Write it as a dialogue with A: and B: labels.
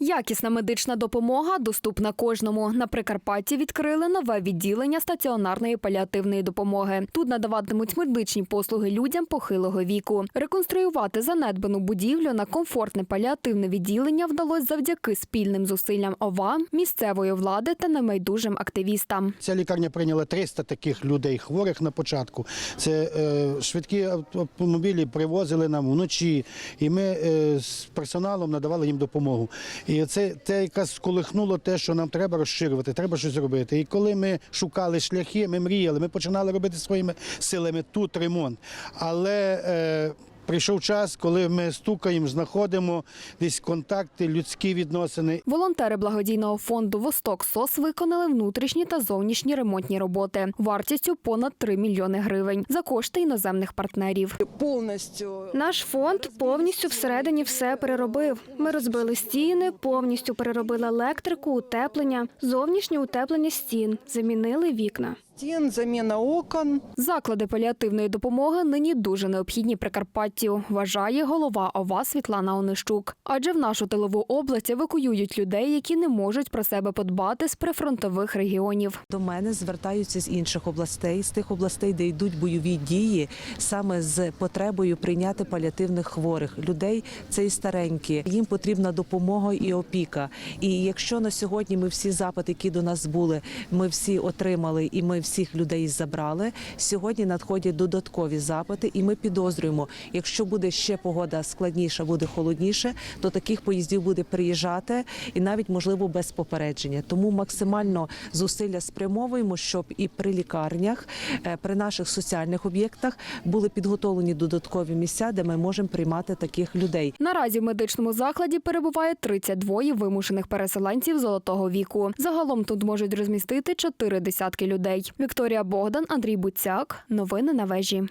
A: Якісна медична допомога доступна кожному. На Прикарпатті відкрили нове відділення стаціонарної паліативної допомоги. Тут надаватимуть медичні послуги людям похилого віку. Реконструювати занедбану будівлю на комфортне паліативне відділення вдалося завдяки спільним зусиллям ОВА, місцевої влади та небайдужим активістам.
B: Ця лікарня прийняла 300 таких людей хворих на початку. Це е, швидкі автомобілі привозили нам вночі, і ми е, з персоналом надавали їм допомогу. І це те, яка сколихнуло те, що нам треба розширювати, треба щось робити. І коли ми шукали шляхи, ми мріяли, ми починали робити своїми силами тут ремонт. Але е, Прийшов час, коли ми стукаємо, знаходимо десь контакти, людські відносини.
A: Волонтери благодійного фонду Восток СОС виконали внутрішні та зовнішні ремонтні роботи вартістю понад 3 мільйони гривень за кошти іноземних партнерів.
C: повністю
A: Наш фонд повністю всередині все переробив. Ми розбили стіни, повністю переробили електрику, утеплення, зовнішнє утеплення стін, замінили вікна.
C: Стін, заміна окон.
A: Заклади паліативної допомоги нині дуже необхідні Прикарпаттю, вважає голова ОВА Світлана Онищук. Адже в нашу тилову область евакуюють людей, які не можуть про себе подбати з прифронтових регіонів.
D: До мене звертаються з інших областей, з тих областей, де йдуть бойові дії, саме з потребою прийняти паліативних хворих людей. Це і старенькі. Їм потрібна допомога і опіка. І якщо на сьогодні ми всі запити, які до нас були, ми всі отримали, і ми всіх людей забрали. Сьогодні надходять додаткові запити, і ми підозрюємо, якщо буде ще погода складніша, буде холодніше, то таких поїздів буде приїжджати і навіть можливо без попередження. Тому максимально зусилля спрямовуємо, щоб і при лікарнях, е, при наших соціальних об'єктах були підготовлені додаткові місця, де ми можемо приймати таких людей.
A: Наразі в медичному закладі перебуває 32 вимушених переселенців золотого віку. Загалом тут можуть розмістити чотири десятки людей. Вікторія Богдан, Андрій Буцяк. Новини на вежі.